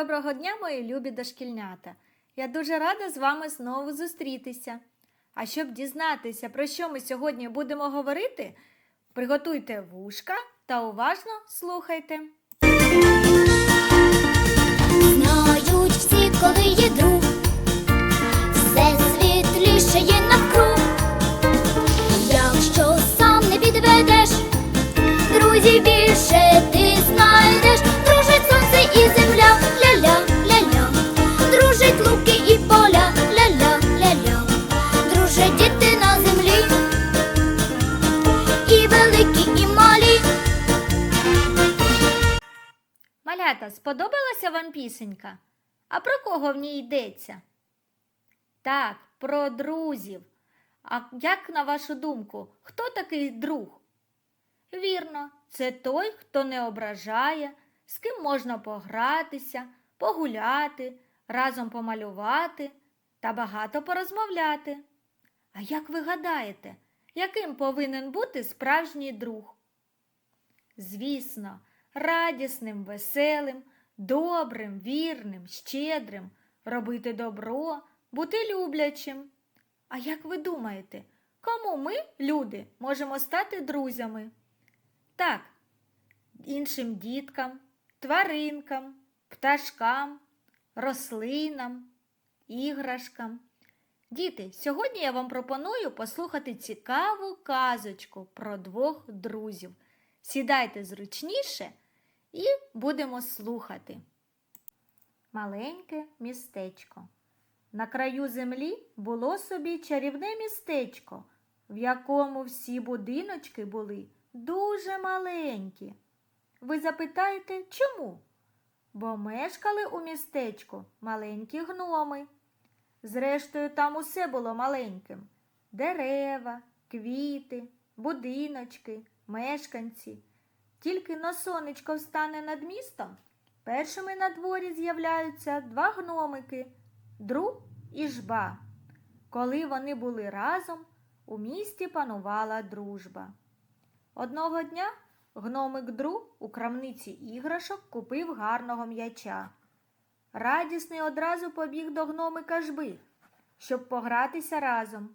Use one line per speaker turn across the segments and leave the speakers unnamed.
Доброго дня, мої любі дошкільнята! Я дуже рада з вами знову зустрітися. А щоб дізнатися, про що ми сьогодні будемо говорити, приготуйте вушка та уважно слухайте. Малята, сподобалася вам пісенька? А про кого в ній йдеться? Так, про друзів. А як на вашу думку, хто такий друг? Вірно, це той, хто не ображає, з ким можна погратися, погуляти, разом помалювати та багато порозмовляти. А як ви гадаєте, яким повинен бути справжній друг? Звісно, радісним, веселим, добрим, вірним, щедрим, робити добро, бути люблячим. А як ви думаєте, кому ми, люди, можемо стати друзями? Так, іншим діткам, тваринкам, пташкам, рослинам, іграшкам. Діти, сьогодні я вам пропоную послухати цікаву казочку про двох друзів. Сідайте зручніше і будемо слухати. Маленьке містечко. На краю землі було собі чарівне містечко, в якому всі будиночки були дуже маленькі. Ви запитаєте, чому? Бо мешкали у містечку маленькі гноми. Зрештою, там усе було маленьким: дерева, квіти, будиночки, мешканці. Тільки но сонечко встане над містом, першими на дворі з'являються два гномики Дру і жба. Коли вони були разом, у місті панувала дружба. Одного дня гномик Дру у крамниці іграшок купив гарного м'яча. Радісний одразу побіг до гномика жби, щоб погратися разом.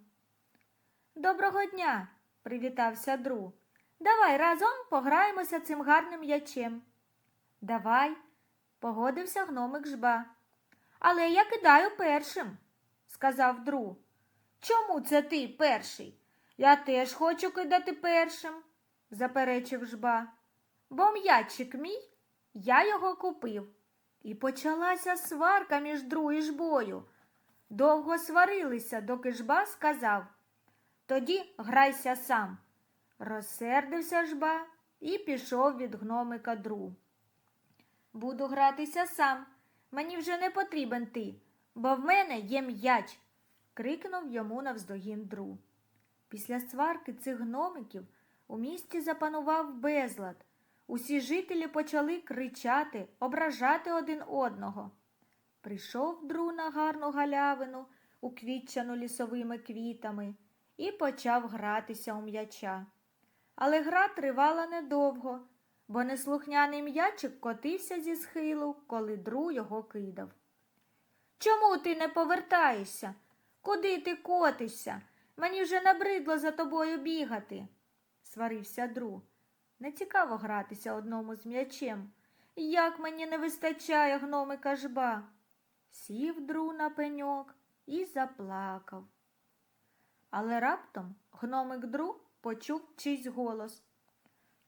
Доброго дня, привітався Дру. Давай разом пограємося цим гарним м'ячем. Давай, погодився гномик жба. Але я кидаю першим, сказав Дру. Чому це ти перший? Я теж хочу кидати першим, заперечив жба. Бо м'ячик мій, я його купив. І почалася сварка між Дру і жбою. Довго сварилися, доки жба сказав Тоді грайся сам. Розсердився жба і пішов від гномика Дру. Буду гратися сам. Мені вже не потрібен ти, бо в мене є м'яч, крикнув йому навздогін Дру. Після сварки цих гномиків у місті запанував безлад. Усі жителі почали кричати, ображати один одного. Прийшов Дру на гарну галявину, уквітчану лісовими квітами, і почав гратися у м'яча. Але гра тривала недовго, бо неслухняний м'ячик котився зі схилу, коли Дру його кидав. Чому ти не повертаєшся? Куди ти котишся? Мені вже набридло за тобою бігати, сварився Дру. Не цікаво гратися одному з м'ячем. Як мені не вистачає гномика жба. Сів Дру на пеньок і заплакав. Але раптом гномик Дру почув чийсь голос.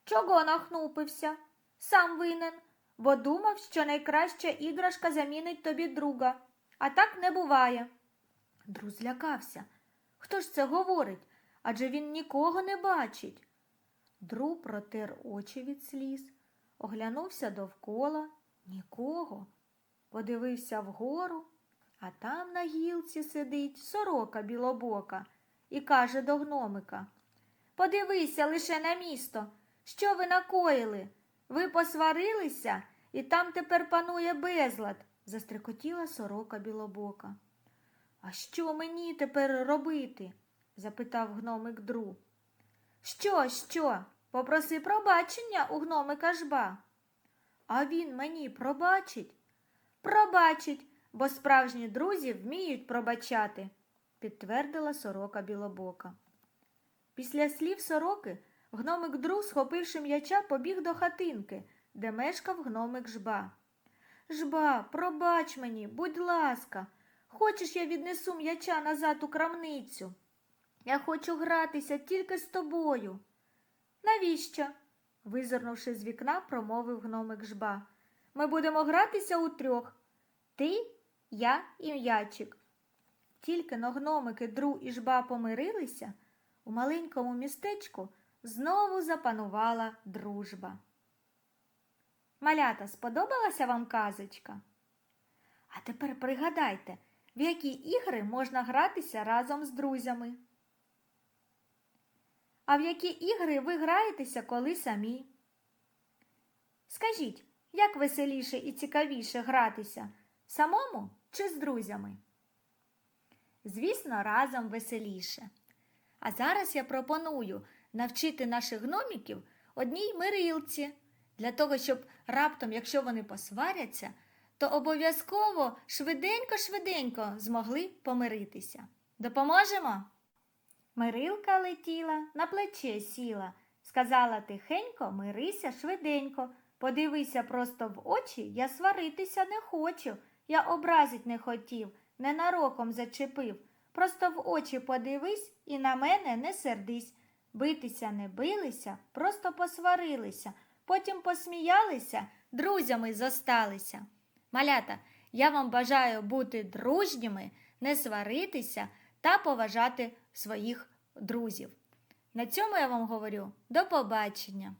Чого нахнупився? Сам винен, бо думав, що найкраща іграшка замінить тобі друга, а так не буває. Дру злякався. Хто ж це говорить? Адже він нікого не бачить. Дру протер очі від сліз, оглянувся довкола нікого, подивився вгору, а там на гілці сидить сорока білобока і каже до гномика Подивися лише на місто. Що ви накоїли? Ви посварилися, і там тепер панує безлад, застрекотіла сорока білобока. А що мені тепер робити? запитав гномик Дру. Що, що? Попроси пробачення у гномика жба. А він мені пробачить? Пробачить, бо справжні друзі вміють пробачати, підтвердила сорока білобока. Після слів сороки гномик друг, схопивши м'яча, побіг до хатинки, де мешкав гномик жба. Жба, пробач мені, будь ласка, хочеш, я віднесу м'яча назад у крамницю? Я хочу гратися тільки з тобою. Навіщо? визирнувши з вікна, промовив гномик жба. Ми будемо гратися утрьох. Ти, я і м'ячик. Тільки но гномики Дру і жба помирилися, у маленькому містечку знову запанувала дружба. Малята, сподобалася вам казочка? А тепер пригадайте, в які ігри можна гратися разом з друзями. А в які ігри ви граєтеся, коли самі? Скажіть, як веселіше і цікавіше гратися самому чи з друзями? Звісно, разом веселіше. А зараз я пропоную навчити наших гноміків одній мирилці, для того, щоб раптом, якщо вони посваряться, то обов'язково швиденько-швиденько змогли помиритися. Допоможемо? Мирилка летіла, на плече сіла, сказала тихенько, мирися швиденько. Подивися просто в очі, я сваритися не хочу. Я образить не хотів, ненароком зачепив. Просто в очі подивись і на мене не сердись. Битися не билися, просто посварилися, потім посміялися, друзями зосталися. Малята, я вам бажаю бути дружніми, не сваритися та поважати своїх друзів. На цьому я вам говорю до побачення.